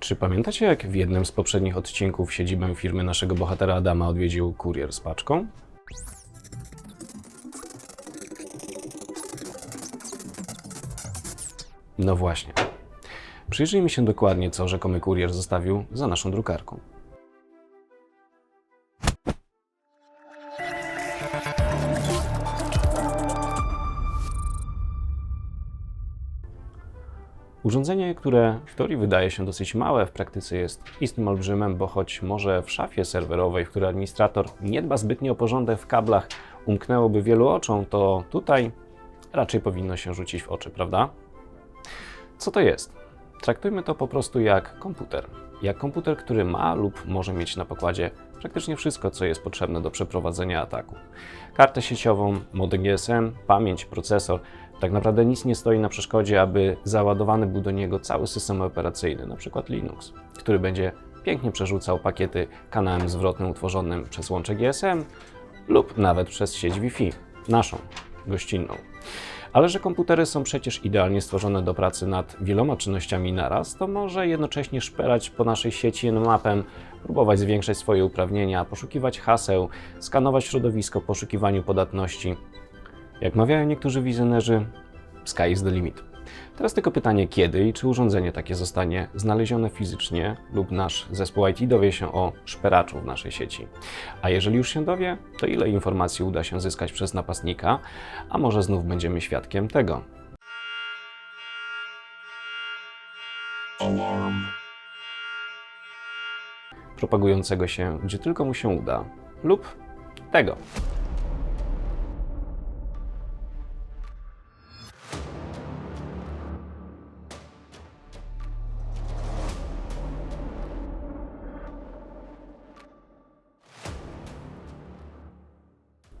Czy pamiętacie, jak w jednym z poprzednich odcinków siedzibę firmy naszego bohatera Adama odwiedził kurier z paczką? No właśnie. Przyjrzyjmy się dokładnie, co rzekomy kurier zostawił za naszą drukarką. Urządzenie, które w teorii wydaje się dosyć małe, w praktyce jest istnym olbrzymem, bo choć może w szafie serwerowej, w której administrator nie dba zbytnio o porządek w kablach, umknęłoby wielu oczom, to tutaj raczej powinno się rzucić w oczy, prawda? Co to jest? Traktujmy to po prostu jak komputer. Jak komputer, który ma lub może mieć na pokładzie praktycznie wszystko, co jest potrzebne do przeprowadzenia ataku. Kartę sieciową, modem GSM, pamięć, procesor. Tak naprawdę nic nie stoi na przeszkodzie, aby załadowany był do niego cały system operacyjny, np. Linux, który będzie pięknie przerzucał pakiety kanałem zwrotnym utworzonym przez łącze GSM lub nawet przez sieć Wi-Fi, naszą, gościnną. Ale że komputery są przecież idealnie stworzone do pracy nad wieloma czynnościami naraz, to może jednocześnie szperać po naszej sieci Nmapem, próbować zwiększać swoje uprawnienia, poszukiwać haseł, skanować środowisko w poszukiwaniu podatności. Jak mawiają niektórzy wizjonerzy, sky is the limit. Teraz tylko pytanie, kiedy i czy urządzenie takie zostanie znalezione fizycznie lub nasz zespół IT dowie się o szperaczu w naszej sieci. A jeżeli już się dowie, to ile informacji uda się zyskać przez napastnika, a może znów będziemy świadkiem tego. Propagującego się gdzie tylko mu się uda, lub tego.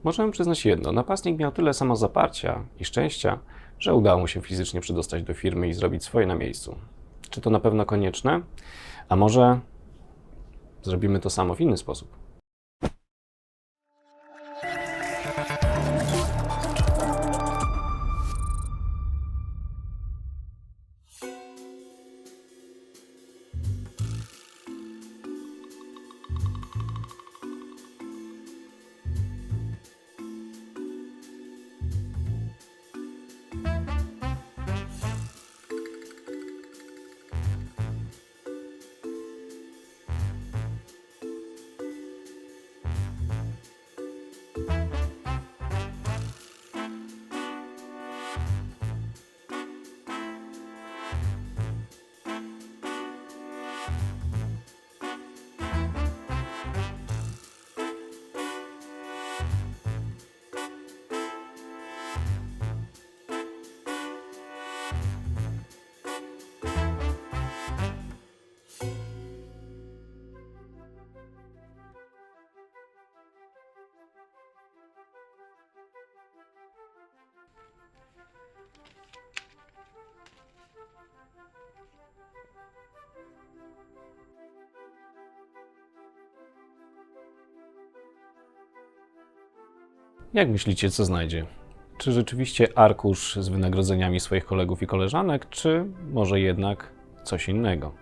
Możemy przyznać jedno, napastnik miał tyle samozaparcia i szczęścia, że udało mu się fizycznie przedostać do firmy i zrobić swoje na miejscu. Czy to na pewno konieczne? A może zrobimy to samo w inny sposób? Jak myślicie, co znajdzie? Czy rzeczywiście arkusz z wynagrodzeniami swoich kolegów i koleżanek, czy może jednak coś innego?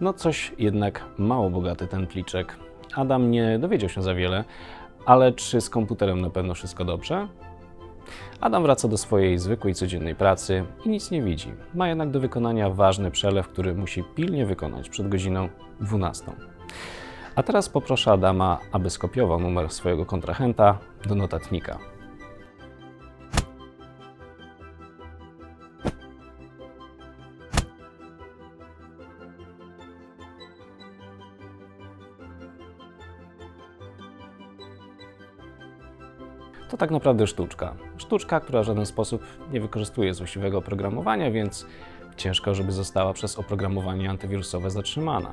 No coś jednak mało bogaty ten pliczek. Adam nie dowiedział się za wiele, ale czy z komputerem na pewno wszystko dobrze? Adam wraca do swojej zwykłej codziennej pracy i nic nie widzi. Ma jednak do wykonania ważny przelew, który musi pilnie wykonać przed godziną 12. A teraz poproszę Adama, aby skopiował numer swojego kontrahenta do notatnika. To tak naprawdę sztuczka. Sztuczka, która w żaden sposób nie wykorzystuje złośliwego oprogramowania, więc ciężko, żeby została przez oprogramowanie antywirusowe zatrzymana.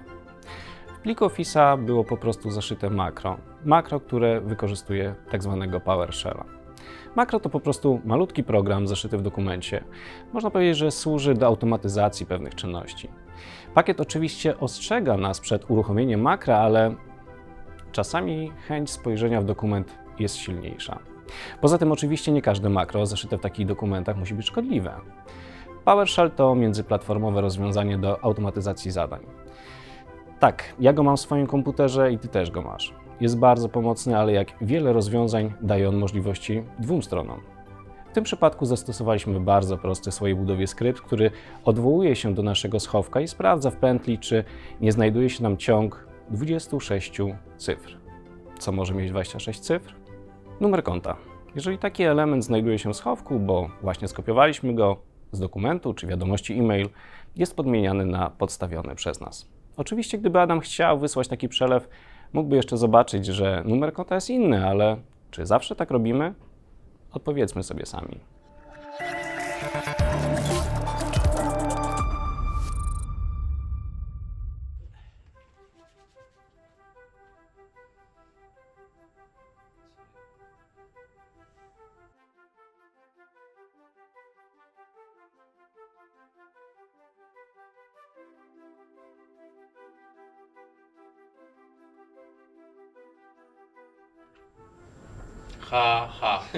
W pliku Office'a było po prostu zaszyte makro. Makro, które wykorzystuje tak zwanego PowerShella. Makro to po prostu malutki program zaszyty w dokumencie. Można powiedzieć, że służy do automatyzacji pewnych czynności. Pakiet oczywiście ostrzega nas przed uruchomieniem makra, ale czasami chęć spojrzenia w dokument jest silniejsza. Poza tym oczywiście nie każde makro zaszyte w takich dokumentach musi być szkodliwe. PowerShell to międzyplatformowe rozwiązanie do automatyzacji zadań. Tak, ja go mam w swoim komputerze i ty też go masz. Jest bardzo pomocny, ale jak wiele rozwiązań daje on możliwości dwóm stronom. W tym przypadku zastosowaliśmy bardzo prosty w swojej budowie skrypt, który odwołuje się do naszego schowka i sprawdza w pętli, czy nie znajduje się nam ciąg 26 cyfr. Co może mieć 26 cyfr? Numer konta. Jeżeli taki element znajduje się w schowku, bo właśnie skopiowaliśmy go z dokumentu czy wiadomości e-mail, jest podmieniany na podstawiony przez nas. Oczywiście, gdyby Adam chciał wysłać taki przelew, mógłby jeszcze zobaczyć, że numer konta jest inny, ale czy zawsze tak robimy? Odpowiedzmy sobie sami. Ha, ha.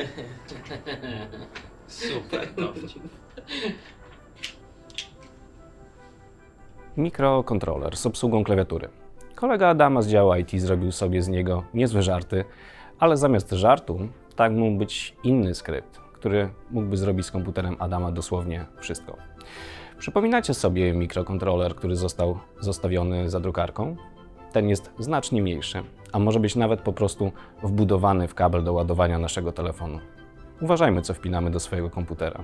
Super dowcip. Mikrokontroler z obsługą klawiatury. Kolega Adama z działu IT zrobił sobie z niego niezłe żarty, ale zamiast żartu, tak mógł być inny skrypt, który mógłby zrobić z komputerem Adama dosłownie wszystko. Przypominacie sobie mikrokontroler, który został zostawiony za drukarką? Ten jest znacznie mniejszy, a może być nawet po prostu wbudowany w kabel do ładowania naszego telefonu. Uważajmy, co wpinamy do swojego komputera.